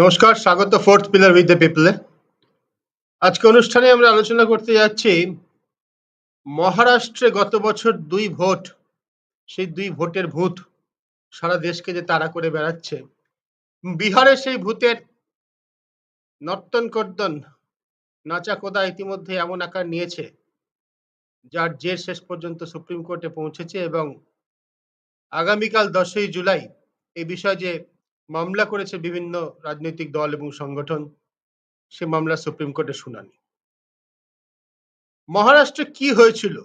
নমস্কার, স্বাগত fourth pillar with the পিপলে আজকে অনুষ্ঠানে আমরা আলোচনা করতে যাচ্ছি, মহারাষ্ট্রে গত বছর দুই ভোট, সেই দুই ভোটের ভূত সারা দেশকে যে তাড়া করে বেড়াচ্ছে। বিহারে সেই ভূতের নর্তন কর্দন নাচা কোদা ইতিমধ্যে এমন আকার নিয়েছে, যার জের শেষ পর্যন্ত সুপ্রিম কোর্টে পৌঁছেছে এবং আগামীকাল দশই জুলাই এই বিষয়ে যে মামলা করেছে বিভিন্ন রাজনৈতিক দল এবং সংগঠন, সে মামলা সুপ্রিম কোর্টে শুনানি। মহারাষ্ট্রে কি হয়েছিল?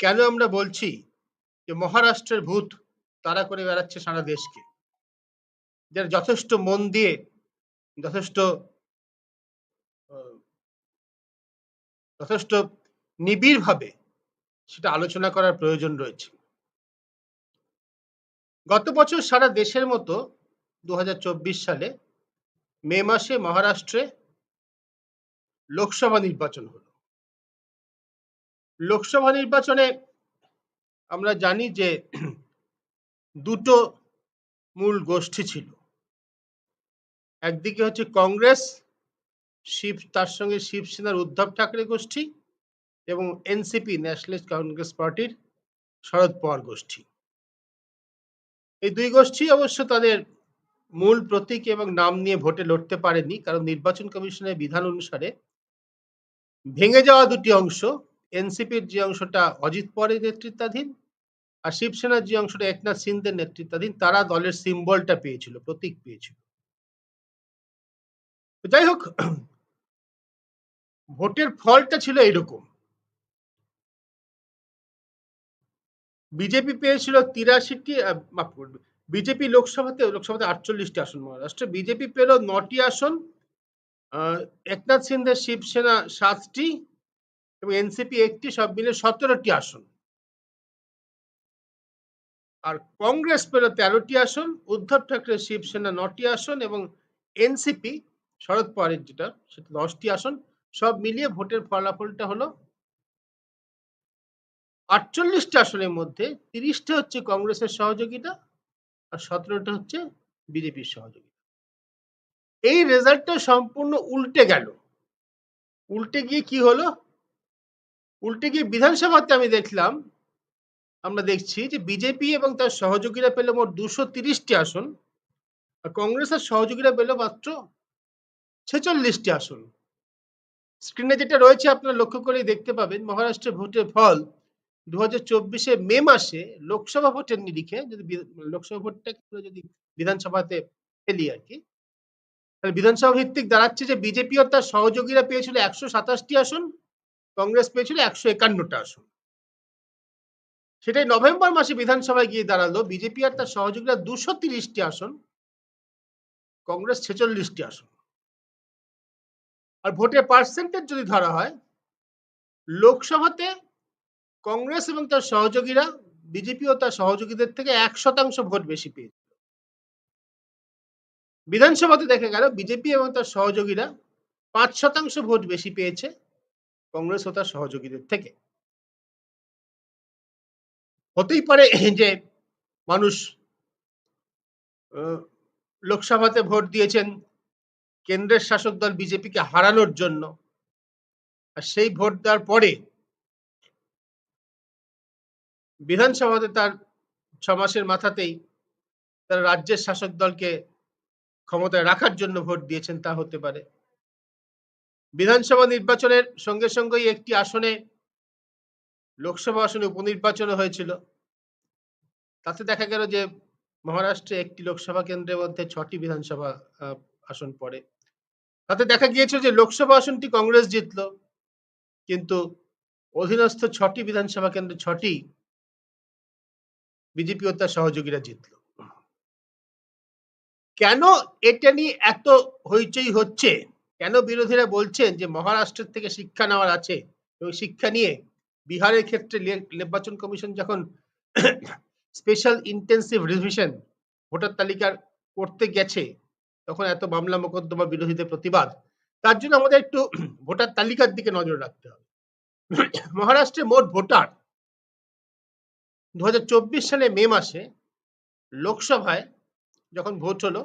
কেন আমরা বলছি যে মহারাষ্ট্রের ভূত তারা করে বেড়াচ্ছে সারা দেশকে? যারা যথেষ্ট মন দিয়ে, যথেষ্ট যথেষ্ট নিবিড় ভাবে সেটা আলোচনা করার প্রয়োজন রয়েছে। গত বছর সারা দেশের মতো দু হাজার চব্বিশ সালে মে মাসে মহারাষ্ট্রে লোকসভা নির্বাচন হলো। লোকসভা নির্বাচনে আমরা জানি যে দুটো মূল গোষ্ঠী ছিল। একদিকে হচ্ছে কংগ্রেস, শিব, তার সঙ্গে শিবসেনার উদ্ধব ঠাকরে গোষ্ঠী এবং এনসিপি ন্যাশনালিস্ট কংগ্রেস পার্টির শরদ পাওয়ার গোষ্ঠী। এই দুই গোষ্ঠী অবশ্য তাদের মূল প্রতীক এবং নাম নিয়ে ভোটে লড়তে পারেনি, কারণ নির্বাচন কমিশনের বিধান অনুসারে ভেঙে যাওয়া দুটি অংশ, এনসিপির যে অংশটা অজিত পরের নেতৃত্বাধীন আর শিবসেনার যে অংশটা একনাথ সিন্ধের নেতৃত্বাধীন, তারা দলের সিম্বলটা পেয়েছিল, প্রতীক পেয়েছিল। যাই হোক, ভোটের ফলটা ছিল এরকম বিজেপি পেয়েছিল তিরাশিটি মাফ করবে বিজেপি লোকসভাতে লোকসভাতে আটচল্লিশটি আসন মহারাষ্ট্রে। বিজেপি পেল নটি আসন একনাথ সিন্ধের শিবসেনা সাতটি এবং এনসিপি একটি, সব মিলে সতেরোটি আসন। আর কংগ্রেস পেল তেরোটি আসন, উদ্ধব ঠাকরে শিবসেনা নটি আসন এবং এনসিপি শরদ পাওয়ারের যেটা, সেটা দশটি আসন, সব মিলিয়ে ভোটের ফলাফলটা হলো আটচল্লিশটা আসনের মধ্যে তিরিশটা হচ্ছে কংগ্রেসের সহযোগিতা আর সতেরোটা হচ্ছে বিজেপির সহযোগিতা। এই রেজাল্টটা সম্পূর্ণ উল্টে গেল। উল্টে গিয়ে কি হলো? উল্টে গিয়ে বিধানসভাতে আমি দেখলাম, আমরা দেখছি যে বিজেপি এবং তার সহযোগীরা পেল মোট দুশো তিরিশটি আসন, আর কংগ্রেসের সহযোগীরা পেল মাত্র ছেচল্লিশটি আসন। স্ক্রিনে যেটা রয়েছে আপনারা লক্ষ্য করেই দেখতে পাবেন মহারাষ্ট্রের ভোটের ফল দু চব্বিশে মে মাসে লোকসভা ভোটের নিরিখে যদি লোকসভা আমরা যদি বিধানসভাতে ফেলি আর কি, তাহলে বিধানসভা ভিত্তিক দাঁড়াচ্ছে যে বিজেপি ও তার সহযোগীরা পেয়েছিল একশো সাতাশটি আসন, কংগ্রেস পেয়েছিল একশো একান্নটা আসন। সেটাই নভেম্বর মাসে বিধানসভায় গিয়ে দাঁড়াল, বিজেপি আর তার সহযোগীরা দুশো তিরিশটি আসন, কংগ্রেস ছেচল্লিশটি আসন। আর ভোটের পার্সেন্টেজ যদি ধরা হয়, লোকসভাতে কংগ্রেস এবং তার সহযোগীরা বিজেপি ও তার সহযোগীদের থেকে এক শতাংশ ভোট বেশি পেয়েছিল। বিধানসভাতে দেখা গেল, বিজেপি এবং তার সহযোগীরা পাঁচ শতাংশ ভোট বেশি পেয়েছে কংগ্রেস ও তার সহযোগীদের থেকে। হতেই পারে যে মানুষ লোকসভাতে ভোট দিয়েছেন কেন্দ্রের শাসক দল বিজেপিকে হারানোর জন্য। আর সেই ভোট দেওয়ার পরে বিধানসভাতে তার ছ মাসের মাথাতেই তারা রাজ্যের শাসক দলকে ক্ষমতায় রাখার জন্য ভোট দিয়েছেন, তা হতে পারে। বিধানসভা নির্বাচনের সঙ্গে সঙ্গেই একটি আসনে লোকসভা আসনে উপনির্বাচনও হয়েছিল। তাতে দেখা গেল যে মহারাষ্ট্রে একটি লোকসভা কেন্দ্রের মধ্যে ছটি বিধানসভা আসন পড়ে। তাতে দেখা গিয়েছিল যে লোকসভা আসনটি কংগ্রেস জিতলো, কিন্তু অধীনস্থ ছটি বিধানসভা কেন্দ্রে ছটি বিজেপি ও তার সহযোগীরা জিতলো। কেন এটা নিয়ে এত হইচই হচ্ছে? কেন বিরোধীরা বলছেন যে মহারাষ্ট্রের থেকে শিক্ষা নেওয়ার আছে এবং শিক্ষা নিয়ে বিহারের ক্ষেত্রে নির্বাচন কমিশন যখন স্পেশাল ইন্টেন্সিভ রিভিশন ভোটার তালিকার করতে গেছে, তখন এত মামলা মোকদ্দমা বিরোধীদের প্রতিবাদ, তার জন্য আমাদের একটু ভোটার তালিকার দিকে নজর রাখতে হবে। মহারাষ্ট্রে মোট ভোটার দু হাজার চব্বিশ সালে মে মাসে লোকসভায় যখন ভোট হলো,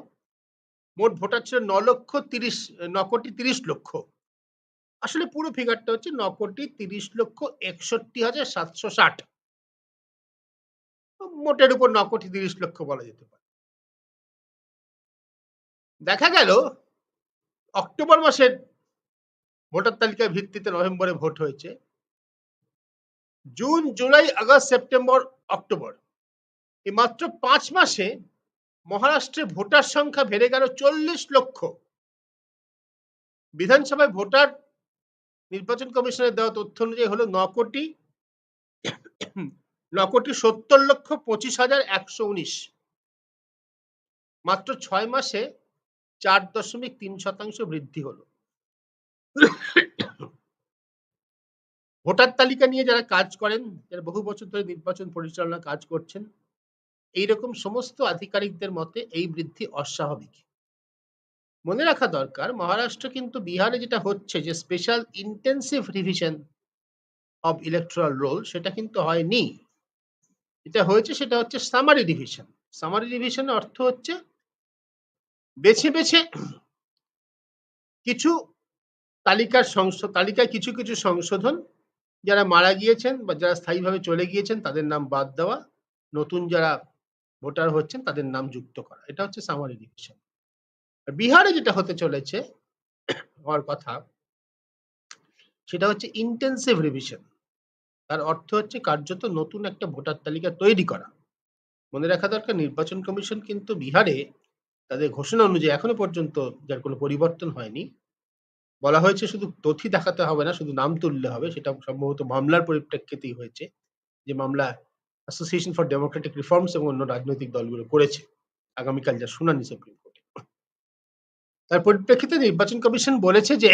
মোট ভোটার ছিল ন লক্ষ তিরিশ, ন কোটি তিরিশ লক্ষ। আসলে পুরো ফিগারটা হচ্ছে ন কোটি তিরিশ লক্ষ একষট্টি হাজার সাতশো ষাট। মোটের উপর ন কোটি তিরিশ লক্ষ বলা যেতে পারে। দেখা গেল, অক্টোবর মাসের ভোটার তালিকার ভিত্তিতে নভেম্বরে ভোট হয়েছে। June, July, August, September October. এই মাত্র পাঁচ মাসে মহারাষ্ট্রে ভোটার সংখ্যা বেড়ে গেল চল্লিশ লক্ষ। বিধানসভায় ভোটার নির্বাচন কমিশনের দেওয়া তথ্য অনুযায়ী হলো ন কোটি ন কোটি সত্তর লক্ষ পঁচিশ হাজার একশো উনিশ। মাত্র ছয় মাসে চার দশমিক তিন শতাংশ বৃদ্ধি হলো। ভোটার তালিকা নিয়ে যারা কাজ করেন, যারা বহু বছর ধরে নির্বাচন পরিচালনা কাজ করছেন, এইরকম সমস্ত আধিকারিকদের মতে এই বৃদ্ধি অস্বাভাবিক। মনে রাখা দরকার, মহারাষ্ট্র কিন্তু বিহারে যেটা হচ্ছে যে special intensive revision of electoral roll সেটা কিন্তু হয়নি। যেটা হয়েছে সেটা হচ্ছে সামারি ডিভিশন সামারি ডিভিশন অর্থ হচ্ছে বেছে বেছে কিছু তালিকার সংশ, তালিকায় কিছু কিছু সংশোধন যারা মারা গিয়েছেন বা যারা স্থায়ীভাবে চলে গিয়েছেন, তাদের নাম বাদ দেওয়া। নতুন যারা ভোটার হচ্ছেন, তাদের নাম যুক্ত করা। এটা হচ্ছে সামারি ডিভিশন বিহারে যেটা হতে চলেছে, হওয়ার কথা, সেটা হচ্ছে ইন্টেন্সিভ রিভিশন তার অর্থ হচ্ছে কার্যত নতুন একটা ভোটার তালিকা তৈরি করা। মনে রাখা দরকার, নির্বাচন কমিশন কিন্তু বিহারে তাদের ঘোষণা অনুযায়ী এখনও পর্যন্ত যার কোনো পরিবর্তন হয়নি বলা হয়েছে শুধু তথ্য দেখাতে হবে না, শুধু নাম তুললে হবে। সেটা সম্ভবত মামলার পরিপ্রেক্ষিতেই হয়েছে যে মামলা অ্যাসোসিয়েশন ফর ডেমোক্রেটিক রিফর্মস এবং অন্য রাজনৈতিক দলগুলো করেছে আগামীকাল যা শুনানি সুপ্রিম কোর্টে তার পরিপ্রেক্ষিতে নির্বাচন কমিশন বলেছে যে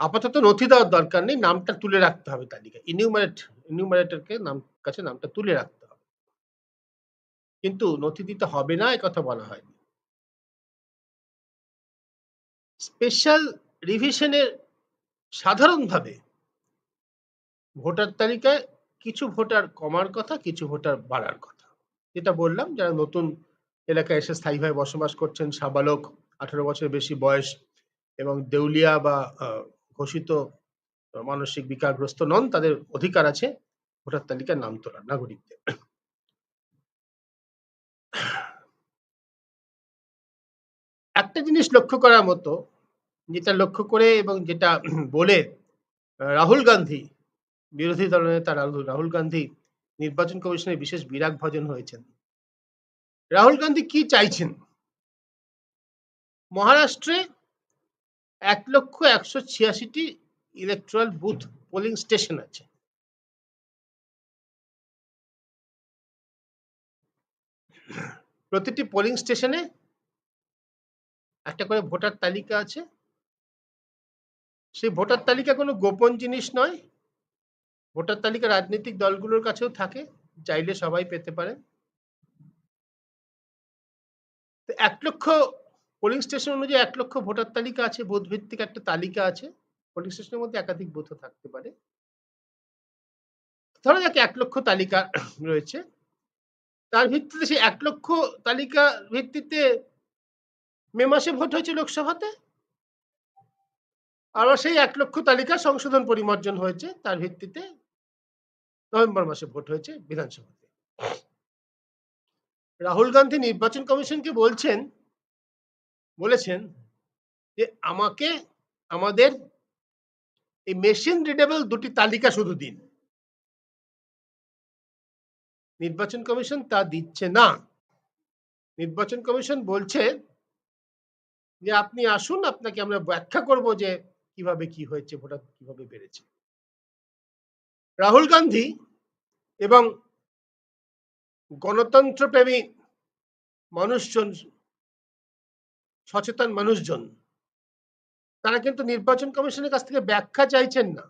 আপাতত নথি দেওয়ার দরকার নেই, নামটা তুলে রাখতে হবে তালিকা ইনিউমারেট ইনিউমারেটরকে নাম, কাছে নামটা তুলে রাখতে হবে। কিন্তু নথি দিতে হবে না কথা বলা হয়নি। স্পেশাল রিভিশনের সাধারণভাবে ভোটার তালিকায় কিছু ভোটার কমার কথা, কিছু ভোটার বাড়ার কথা। যেটা বললাম, যারা নতুন এলাকায় এসে স্থায়ীভাবে বসবাস করছেন, সাবালক, আঠারো বছর বেশি বয়স এবং দেউলিয়া বা ঘোষিত মানসিক বিকারগ্রস্ত নন, তাদের অধিকার আছে ভোটার তালিকায় নাম তোলার, নাগরিকদের। একটা জিনিস লক্ষ্য করার মতো, যেটা লক্ষ্য করে এবং যেটা বলে রাহুল গান্ধী, বিরোধী দলনেতা রাহুল গান্ধী নির্বাচন কমিশনের বিশেষ বিরাগ ভজন হয়েছেন। রাহুল গান্ধী কি চাইছেন? মহারাষ্ট্রে এক লক্ষ একশো ছিয়াশিটি ইলেকট্রাল বুথ পোলিং স্টেশন আছে। প্রতিটি পোলিং স্টেশনে একটা করে ভোটার তালিকা আছে? সেই ভোটার তালিকা কোনো গোপন জিনিস নয়? ভোটার তালিকা রাজনৈতিক দলগুলোর কাছেও থাকে, চাইলে সবাই পেতে পারে। এক লক্ষ পোলিং স্টেশন অনুযায়ী এক লক্ষ ভোটার তালিকা আছে বুথ ভিত্তিক একটা তালিকা আছে পোলিং স্টেশনের মধ্যে একাধিক বুথও থাকতে পারে। ধরো যাক এক লক্ষ তালিকা রয়েছে। তার ভিত্তিতে সেই এক লক্ষ তালিকা ভিত্তিতে মে মাসে ভোট হয়েছে লোকসভাতে? আর সেই এক লক্ষ তালিকা সংশোধন পরিমার্জন হয়েছে, তার ভিত্তিতে নভেম্বর মাসে ভোট হয়েছে বিধানসভাতে। রাহুল গান্ধী নির্বাচন কমিশনকে বলছেন, বলেছেন যে আমাকে, আমাদের এই মেশিন রিডেবল দুটি তালিকা শুধু দিন। নির্বাচন কমিশন তা দিচ্ছে না। নির্বাচন কমিশন বলছে যে আপনি আসুন, আপনাকে আমরা ব্যাখ্যা করব যে কীভাবে কি হয়েছে, ভোটার কীভাবে বেড়েছে। রাহুল গান্ধী এবং গণতন্ত্রপ্রেমী মানুষজন, সচেতন মানুষজন, তারা কিন্তু নির্বাচন কমিশনের কাছ থেকে ব্যাখ্যা চাইছেন না।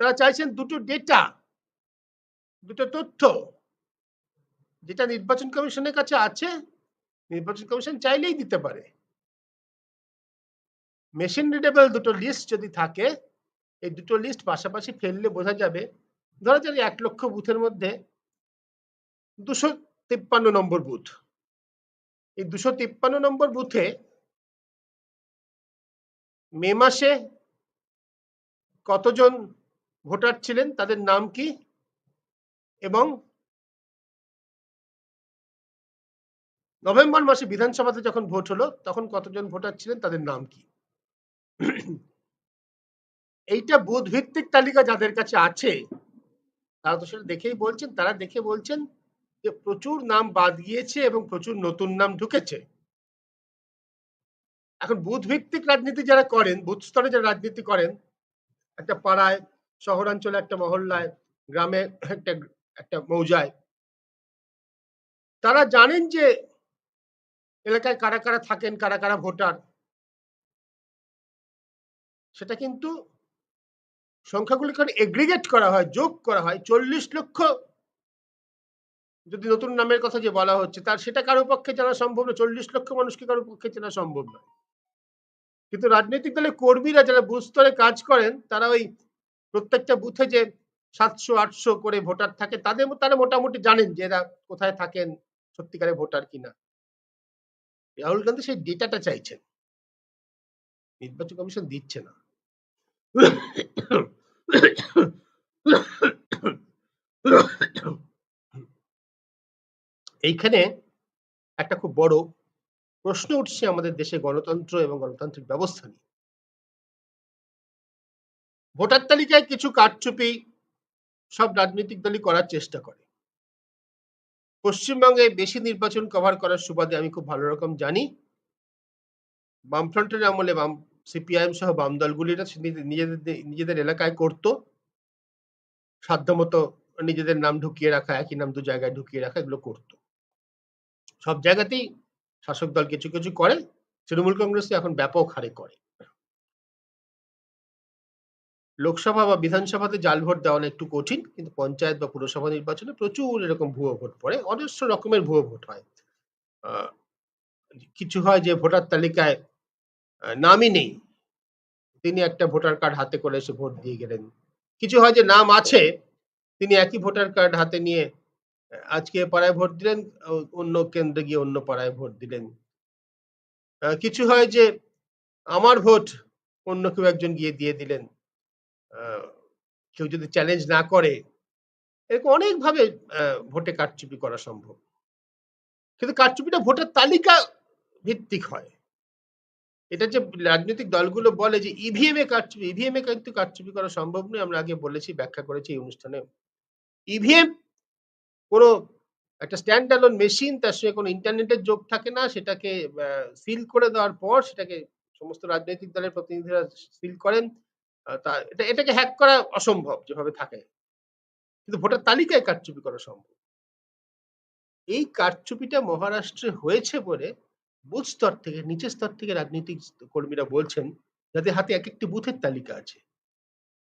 তারা চাইছেন দুটো ডেটা দুটো তথ্য, যেটা নির্বাচন কমিশনের কাছে আছে নির্বাচন কমিশন চাইলেই দিতে পারে। মেশিন রিডেবল দুটো লিস্ট যদি থাকে, এই দুটো লিস্ট পাশাপাশি ফেললে বোঝা যাবে, ধরা যাক এক লক্ষ বুথের মধ্যে দুশো তিপ্পান্ন নম্বর বুথ এই দুশো তিপ্পান্ন নম্বর বুথে মে মাসে কতজন ভোটার ছিলেন, তাদের নাম কি? এবং নভেম্বর মাসে বিধানসভাতে যখন ভোট হলো, তখন কতজন ভোটার ছিলেন, তাদের নাম কি? এইটা বুথ ভিত্তিক তালিকা যাদের কাছে আছে, তারা তো সেটা দেখেই বলছেন, তারা দেখে বলছেন যে প্রচুর নাম বাদ গিয়েছে এবং প্রচুর নতুন নাম ঢুকেছে। এখন বুথ ভিত্তিক রাজনীতি যারা করেন, বুথ স্তরে যারা রাজনীতি করেন, একটা পাড়ায়, শহরাঞ্চলে একটা মহল্লায়, গ্রামে একটা একটা মৌজায়, তারা জানেন যে এলাকায় কারা কারা থাকেন, কারা কারা ভোটার? সেটা কিন্তু সংখ্যাগুলিকে এগ্রিগেট করা হয়, যোগ করা হয়। চল্লিশ লক্ষ যদি নতুন নামের কথা যে বলা হচ্ছে, তার সেটা কারও পক্ষে জানা সম্ভব না চল্লিশ লক্ষ মানুষকে কারও পক্ষে চেনা সম্ভব নয়। কিন্তু রাজনৈতিক দলের কর্মীরা যারা বুথ স্তরে কাজ করেন, তারা ওই প্রত্যেকটা বুথে যে সাতশো, আটশো করে ভোটার থাকে, তাদের, তারা মোটামুটি জানেন যে এরা কোথায় থাকেন, সত্যিকারের ভোটার কিনা। রাহুল গান্ধী সেই ডেটাটা চাইছেন। নির্বাচন কমিশন দিচ্ছে না। এইখানে একটা খুব বড় প্রশ্ন উঠছে আমাদের দেশে গণতন্ত্র এবং গণতান্ত্রিক ব্যবস্থা নিয়ে। ভোটার তালিকায় কিছু কারচুপি সব রাজনৈতিক দলই করার চেষ্টা করে। পশ্চিমবঙ্গে বেশি নির্বাচন কভার করার সুবাদে আমি খুব ভালো রকম জানি। বামফ্রন্টের আমলে বাম সিপিআইএম সহ বাম দলগুলিরা নিজেদের নিজেদের এলাকায় করত। সাধ্যমতো নিজেদের নাম ঢুকিয়ে রাখা, একই নাম দু জায়গায় ঢুকিয়ে রাখা, এগুলো করত। সব জায়গাতেই শাসক দল কিছু কিছু করে, তৃণমূল কংগ্রেস এখন ব্যাপক হারে করে। লোকসভা বা বিধানসভাতে জাল ভোট দেওয়া একটু কঠিন, কিন্তু পঞ্চায়েত বা পুরসভা নির্বাচনে প্রচুর এরকম ভুয়ো ভোট পড়ে, অজস্র রকমের ভুয়ো ভোট হয়। কিছু হয় যে ভোটার তালিকায় নামই নেই। তিনি একটা ভোটার কার্ড হাতে করে এসে ভোট দিয়ে গেলেন। কিছু হয় যে নাম আছে, তিনি একই ভোটার কার্ড হাতে নিয়ে আজকে পাড়ায় ভোট দিলেন অন্য কেন্দ্রে গিয়ে অন্য পাড়ায় ভোট দিলেন। কিছু হয় যে আমার ভোট অন্য কেউ একজন গিয়ে দিয়ে দিলেন। কেউ যদি চ্যালেঞ্জ না করে, এরকম অনেকভাবে ভোটে কারচুপি করা সম্ভব। কিন্তু কারচুপিটা ভোটার তালিকা ভিত্তিক হয়। এটা যে রাজনৈতিক দলগুলো বলে যে ইভিএম এ কারচুপি ইভিএম এ কিন্তু কারচুপি করা সম্ভব নয়। আমরা আগে বলেছি, ব্যাখ্যা করেছি এই অনুষ্ঠানে। ইভিএম কোনো একটা স্ট্যান্ড অ্যালোন মেশিন তার সঙ্গে কোনো ইন্টারনেটের যোগ থাকে না। সেটাকে সিল করে দেওয়ার পর সেটাকে সমস্ত রাজনৈতিক দলের প্রতিনিধিরা সিল করেন। এটাকে হ্যাক করা অসম্ভব যেভাবে থাকে। কিন্তু ভোটার তালিকায় কারচুপি করা সম্ভব। এই কারচুপিটা মহারাষ্ট্রে হয়েছে বলে বুথ স্তর থেকে, নিচের স্তর থেকে রাজনৈতিক কর্মীরা বলছেন যাদের হাতে এক একটি বুথের তালিকা আছে।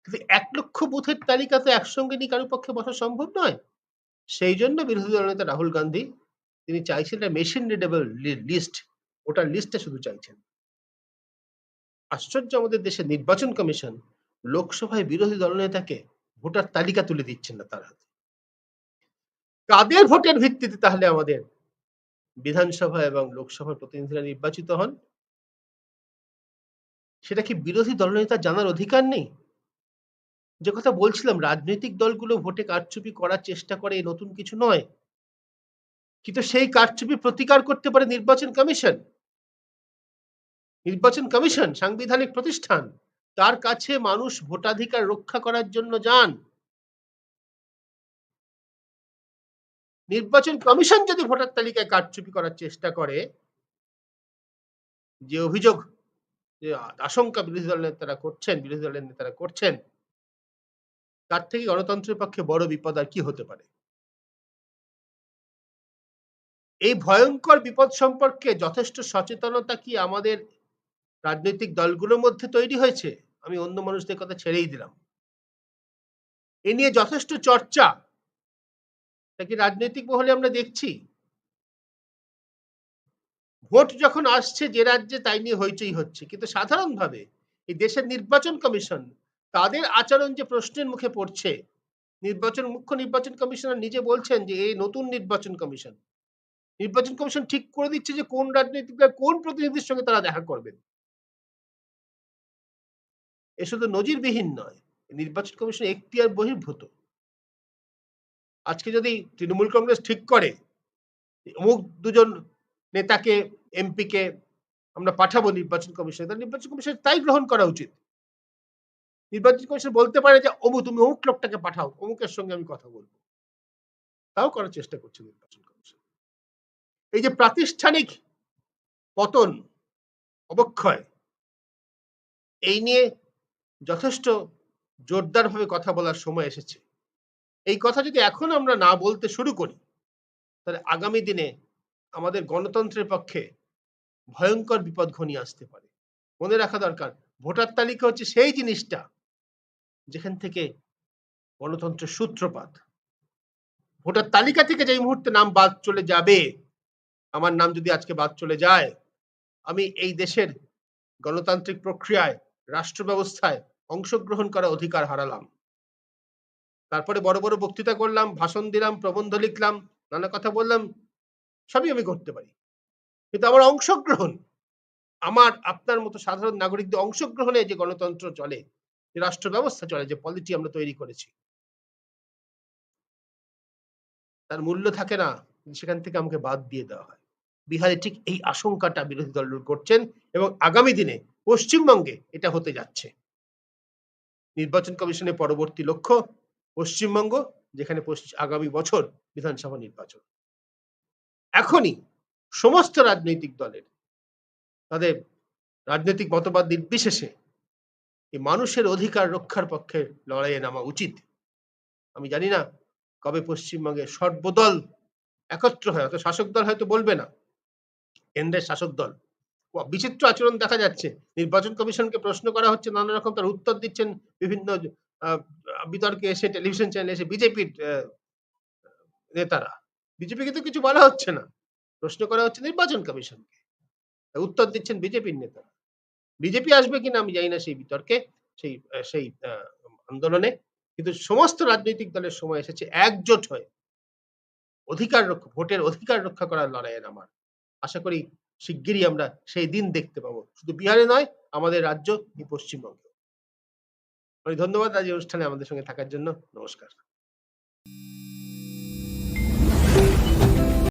কিন্তু এক লক্ষ বুথের তালিকা তো একসঙ্গে নিয়ে কারোর পক্ষে বসা সম্ভব নয়। সেই জন্য বিরোধী দল নেতা রাহুল গান্ধী, তিনি চাইছেন মেশিন রিডেবল লিস্ট ওটার লিস্টটা শুধু চাইছেন। আশ্চর্য আমাদের দেশে নির্বাচন কমিশন লোকসভায় বিরোধী দলনেতাকে ভোটার তালিকা তুলে দিচ্ছেন না তার হাতে। কাদের ভোটের ভিত্তিতে তাহলে আমাদের বিধানসভা এবং লোকসভার প্রতিনিধিরা নির্বাচিত হন? সেটা কি বিরোধী দলনেতা জানার অধিকার নেই? যে কথা বলছিলাম, রাজনৈতিক দলগুলো ভোটে কারচুপি করার চেষ্টা করে নতুন কিছু নয়। কিন্তু সেই কারচুপি প্রতিকার করতে পারে নির্বাচন কমিশন? নির্বাচন কমিশন, সাংবিধানিক প্রতিষ্ঠান, তার কাছে মানুষ ভোটাধিকার রক্ষা করার জন্য যান। নির্বাচন কমিশন যদি ভোটার তালিকায় কারচুপি করার চেষ্টা করে, যে অভিযোগ, যে আশঙ্কা বিরোধী দলের নেতারা করছেন, বিরোধী দলের নেতারা করছেন, তার থেকে গণতন্ত্রের পক্ষে বড় বিপদ আর কি হতে পারে? এই ভয়ঙ্কর বিপদ সম্পর্কে যথেষ্ট সচেতনতা কি আমাদের রাজনৈতিক দলগুলোর মধ্যে তৈরি হয়েছে, আমি অন্য মানুষদের কথা ছেড়েই দিলাম। এ নিয়ে যথেষ্ট চর্চা। কি রাজনৈতিক মহলে আমরা দেখছি? ভোট যখন আসছে যে রাজ্যে, তাই নিয়ে হইচই হচ্ছে। কিন্তু সাধারণভাবে এই দেশের নির্বাচন কমিশন, তাদের আচরণ যে প্রশ্নের মুখে পড়ছে, নির্বাচন, মুখ্য নির্বাচন কমিশনার নিজে বলছেন যে, এই নতুন নির্বাচন কমিশন। নির্বাচন কমিশন ঠিক করে দিচ্ছে যে, কোন রাজনৈতিক কোন প্রতিনিধির সঙ্গে তারা দেখা করবেন। এ শুধু নজিরবিহীন নয় নির্বাচন কমিশন এখতিয়ার বহির্ভূত। আজকে যদি তৃণমূল কংগ্রেস ঠিক করে অমুক দুজন নেতাকে এমপি কে আমরা পাঠাবো নির্বাচন কমিশনে, তাহলে নির্বাচন কমিশন তাই গ্রহণ করা উচিত। নির্বাচন কমিশন বলতে পারে যে অমুক তুমি অমুক লোকটাকে পাঠাও, অমুকের সঙ্গে আমি কথা বলব। তাও করার চেষ্টা করছে নির্বাচন কমিশন। এই যে প্রাতিষ্ঠানিক পতন, অবক্ষয়, এই নিয়ে যথেষ্ট জোরদারভাবে কথা বলার সময় এসেছে। এই কথা যদি এখন আমরা না বলতে শুরু করি, তাহলে আগামী দিনে আমাদের গণতন্ত্রের পক্ষে ভয়ঙ্কর বিপদ ঘনিয়ে আসতে পারে। মনে রাখা দরকার, ভোটার তালিকা হচ্ছে সেই জিনিসটা যেখান থেকে গণতন্ত্রের সূত্রপাত। ভোটার তালিকা থেকে যেই মুহূর্তে নাম বাদ চলে যাবে, আমার নাম যদি আজকে বাদ চলে যায়, আমি এই দেশের গণতান্ত্রিক প্রক্রিয়ায় রাষ্ট্র ব্যবস্থায় অংশগ্রহণ করার অধিকার হারালাম। তারপরে বড় বড় বক্তৃতা করলাম, ভাষণ দিলাম, প্রবন্ধ লিখলাম, নানা কথা বললাম, সবই আমি করতে পারি। কিন্তু আমার অংশগ্রহণ, আমার, আপনার মতো সাধারণ নাগরিকদের অংশগ্রহণে যে গণতন্ত্র চলে, যে রাষ্ট্র ব্যবস্থা চলে, যে পলিটি আমরা তৈরি করেছি, তার মূল্য থাকে না সেখান থেকে আমাকে বাদ দিয়ে দেওয়া হয়। বিহারে ঠিক এই আশঙ্কাটা বিরোধী দল করছেন এবং আগামী দিনে পশ্চিমবঙ্গে এটা হতে যাচ্ছে। নির্বাচন কমিশনের পরবর্তী লক্ষ্য পশ্চিমবঙ্গ, যেখানে আগামী বছর বিধানসভা নির্বাচন। এখনই সমস্ত রাজনৈতিক দলের তাদের রাজনৈতিক মতবাদ নির্বিশেষে এই মানুষের অধিকার রক্ষার পক্ষে লড়াইয়ে নামা উচিত। আমি জানি না কবে পশ্চিমবঙ্গে সর্বদল একত্র হয় অত শাসক দল হয়তো বলবে না, কেন্দ্রের শাসক দল। বিচিত্র আচরণ দেখা যাচ্ছে। নির্বাচন কমিশনকে প্রশ্ন করা হচ্ছে, নানা রকম তার উত্তর দিচ্ছেন বিভিন্ন বিতর্কে এসে টেলিভিশন চ্যানেলে এসে বিজেপির নেতারা। বিজেপিকে তো কিছু বলা হচ্ছে না। প্রশ্ন করা হচ্ছে নির্বাচন কমিশনকে। উত্তর দিচ্ছেন বিজেপির নেতারা। বিজেপি আসবে কিনা আমি জানি না সেই বিতর্কে, সেই সেই আন্দোলনে। কিন্তু সমস্ত রাজনৈতিক দলের সময় এসেছে একজোট হয়ে। অধিকার রক্ষা, ভোটের অধিকার রক্ষা করার লড়াইয়ের আমার। আশা করি শিগগিরই আমরা সেই দিন দেখতে পাবো। শুধু বিহারে নয়, আমাদের রাজ্য পশ্চিমবঙ্গে ধন্যবাদ আজ অনুষ্ঠানে আমাদের সঙ্গে থাকার জন্য। নমস্কার।